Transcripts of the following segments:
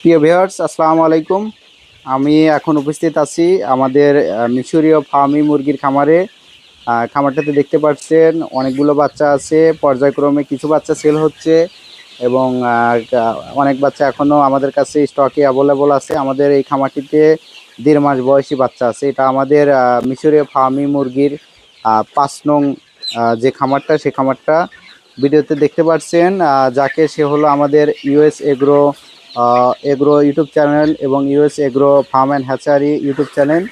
প্রিয় ভিউয়ার্স, আসসালামু আলাইকুম। আমি এখন উপস্থিত আছি আমাদের মিশরীয় ফার্মি মুরগির খামারে। খামারটাতে দেখতে পাচ্ছেন অনেকগুলো বাচ্চা আছে, পর্যায়ক্রমে কিছু বাচ্চা সেল হচ্ছে এবং অনেক বাচ্চা এখনও আমাদের কাছে স্টকে অ্যাভেলেবল আছে। আমাদের এই খামারটিতে দেড় মাস বয়সী বাচ্চা আছে। এটা আমাদের মিশরীয় ফার্মি মুরগির পাঁচ নং যে খামারটা সেই খামারটা ভিডিওতে দেখতে পাচ্ছেন। যাকে সে হলো আমাদের US agro agro YouTube channel এবং US agro farm and hatchery YouTube channel.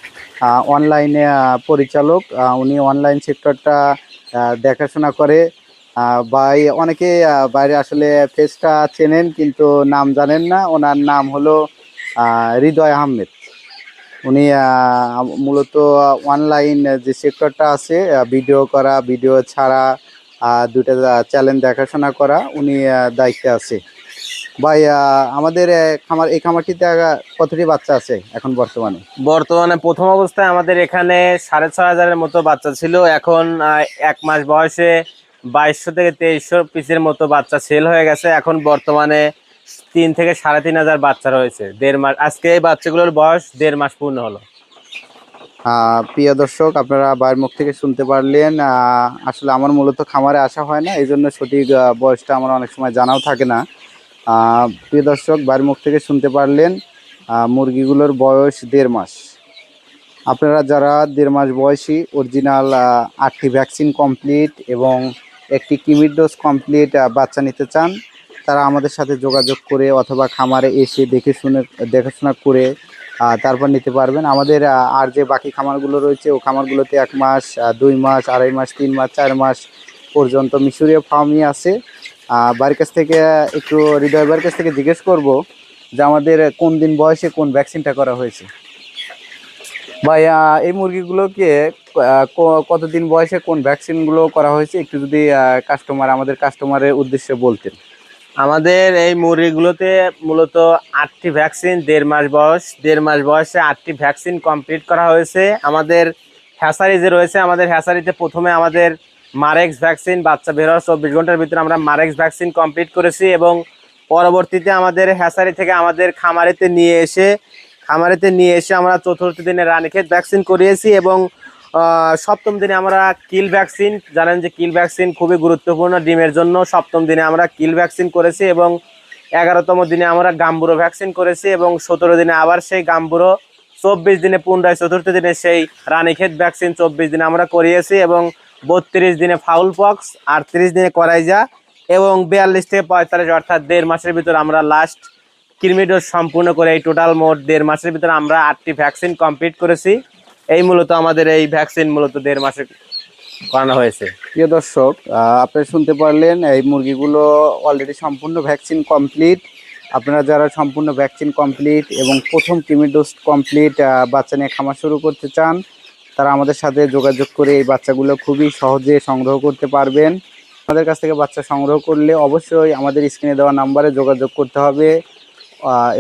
অনলাইনে পরিচালক উনি অনলাইন সেক্টরটা দেখাশোনা করে। বাই অনেকে বাইরে আসলে ফেসটা চেনেন কিন্তু নাম জানেন না। ওনার নাম হলো হৃদয় আহমেদ। উনি মূলত অনলাইন যে সেক্টরটা আছে ভিডিও করা ভিডিও ছাড়া দুটা চ্যানেল দেখাশোনা করা, উনি দায়িত্বে আছে। ভাই আমাদের খামার এই খামারটিতে কতটি বাচ্চা আছে এখন বর্তমানে? বর্তমানে প্রথম অবস্থায় আমাদের এখানে সাড়ে ছয় হাজারের মতো বাচ্চা ছিল। এখন এক মাস বয়সে বাইশশো থেকে তেইশশো পিসের মতো বাচ্চা সেল হয়ে গেছে। এখন বর্তমানে তিন থেকে সাড়ে তিন হাজার বাচ্চা রয়েছে। দেড় মাস আজকে এই বাচ্চাগুলোর বয়স দেড় মাস পূর্ণ হলো। প্রিয় দর্শক আপনারা বাইরের মুখ থেকে শুনতে পারলেন আসলে আমার মূলত খামারে আসা হয় না এই জন্য সঠিক বয়সটা আমার অনেক সময় জানাও থাকে না। প্রিয় দর্শক বাইরের মুখ থেকে শুনতে পারলেন মুরগিগুলোর বয়স দেড় মাস। আপনারা যারা দেড় মাস বয়সী অরিজিনাল আটটি ভ্যাকসিন কমপ্লিট এবং একটি কিমির ডোজ কমপ্লিট বাচ্চা নিতে চান, তারা আমাদের সাথে যোগাযোগ করে অথবা খামারে এসে দেখে শুনে, দেখাশোনা করে তারপর নিতে পারবেন। আমাদের আর যে বাকি খামারগুলো রয়েছে, ও খামারগুলোতে এক মাস দুই মাস, আড়াই মাস, তিন মাস, চার মাস পর্যন্ত মিশরীয় ফার্মই আছে। বাড়ির কাছ থেকে, একটু হৃদয় বাড়ির কাছ থেকে জিজ্ঞেস করব যে আমাদের কোন দিন বয়সে কোন ভ্যাকসিনটা করা হয়েছে। ভাই এই মুরগিগুলোকে কতদিন বয়সে কোন ভ্যাকসিনগুলো করা হয়েছে? একটু যদি কাস্টমার আমাদের কাস্টমারের উদ্দেশ্যে বলতেন। আমাদের এই মুরগিগুলোতে মূলত আটটি ভ্যাকসিন, দেড় মাস বয়স, দেড় মাস বয়সে আটটি ভ্যাকসিন কমপ্লিট করা হয়েছে। আমাদের হ্যাসারি যে রয়েছে। আমাদের হ্যাসারিতে প্রথমে আমাদের মারেক্স ভ্যাকসিন, বাচ্চা বের হওয়ার চব্বিশ ঘণ্টার ভিতরে আমরা মারেক্স ভ্যাকসিন কমপ্লিট করেছি এবং পরবর্তীতে আমাদের হ্যাসারি থেকে আমাদের খামারেতে নিয়ে এসে, খামারেতে নিয়ে এসে আমরা চতুর্থ দিনে রানীক্ষেত ভ্যাকসিন করিয়েছি এবং সপ্তম দিনে আমরা কিল ভ্যাকসিন, জানেন যে কিল ভ্যাকসিন খুবই গুরুত্বপূর্ণ ডিমের জন্য। সপ্তম দিনে আমরা কিল ভ্যাকসিন করেছি এবং এগারোতম দিনে আমরা গাম্বুরো ভ্যাকসিন করেছি এবং সতেরো দিনে আবার সেই গাম্বুরো, চব্বিশ দিনে পুনরায় চতুর্থ দিনে সেই রানীক্ষেত ভ্যাকসিন চব্বিশ দিনে আমরা করিয়েছি এবং বত্রিশ দিনে ফাউল পক্স আটত্রিশ দিনে করাইজা এবং বিয়াল্লিশ থেকে পঁয়তাল্লিশ অর্থাৎ দেড় মাসের ভিতর আমরা লাস্ট কৃমি ডোজ সম্পূর্ণ করে এই টোটাল মোট দেড় মাসের ভিতরে আমরা আটটি ভ্যাকসিন কমপ্লিট করেছি। এই মূলত আমাদের এই ভ্যাকসিন মূলত দেড় মাসে করানো হয়েছে। প্রিয় দর্শক আহ, আপনারা শুনতে পারলেন এই মুরগিগুলো অলরেডি সম্পূর্ণ ভ্যাকসিন কমপ্লিট আপনারা যারা সম্পূর্ণ ভ্যাকসিন কমপ্লিট এবং প্রথম কিমি ডোজ কমপ্লিট বাচ্চা নিয়ে খামার শুরু করতে চান তারা আমাদের সাথে যোগাযোগ করে এই বাচ্চাগুলো খুবই সহজে সংগ্রহ করতে পারবেন। আমাদের কাছ থেকে বাচ্চা সংগ্রহ করলে অবশ্যই আমাদের স্ক্রিনে দেওয়া নাম্বারে যোগাযোগ করতে হবে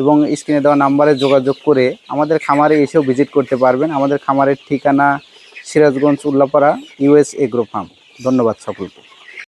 এবং স্ক্রিনে দেওয়া নাম্বারে যোগাযোগ করে আমাদের খামারে এসেও ভিজিট করতে পারবেন। আমাদের খামারের ঠিকানা Sirajganj Ullapara US agro farm. ধন্যবাদ সকলকে।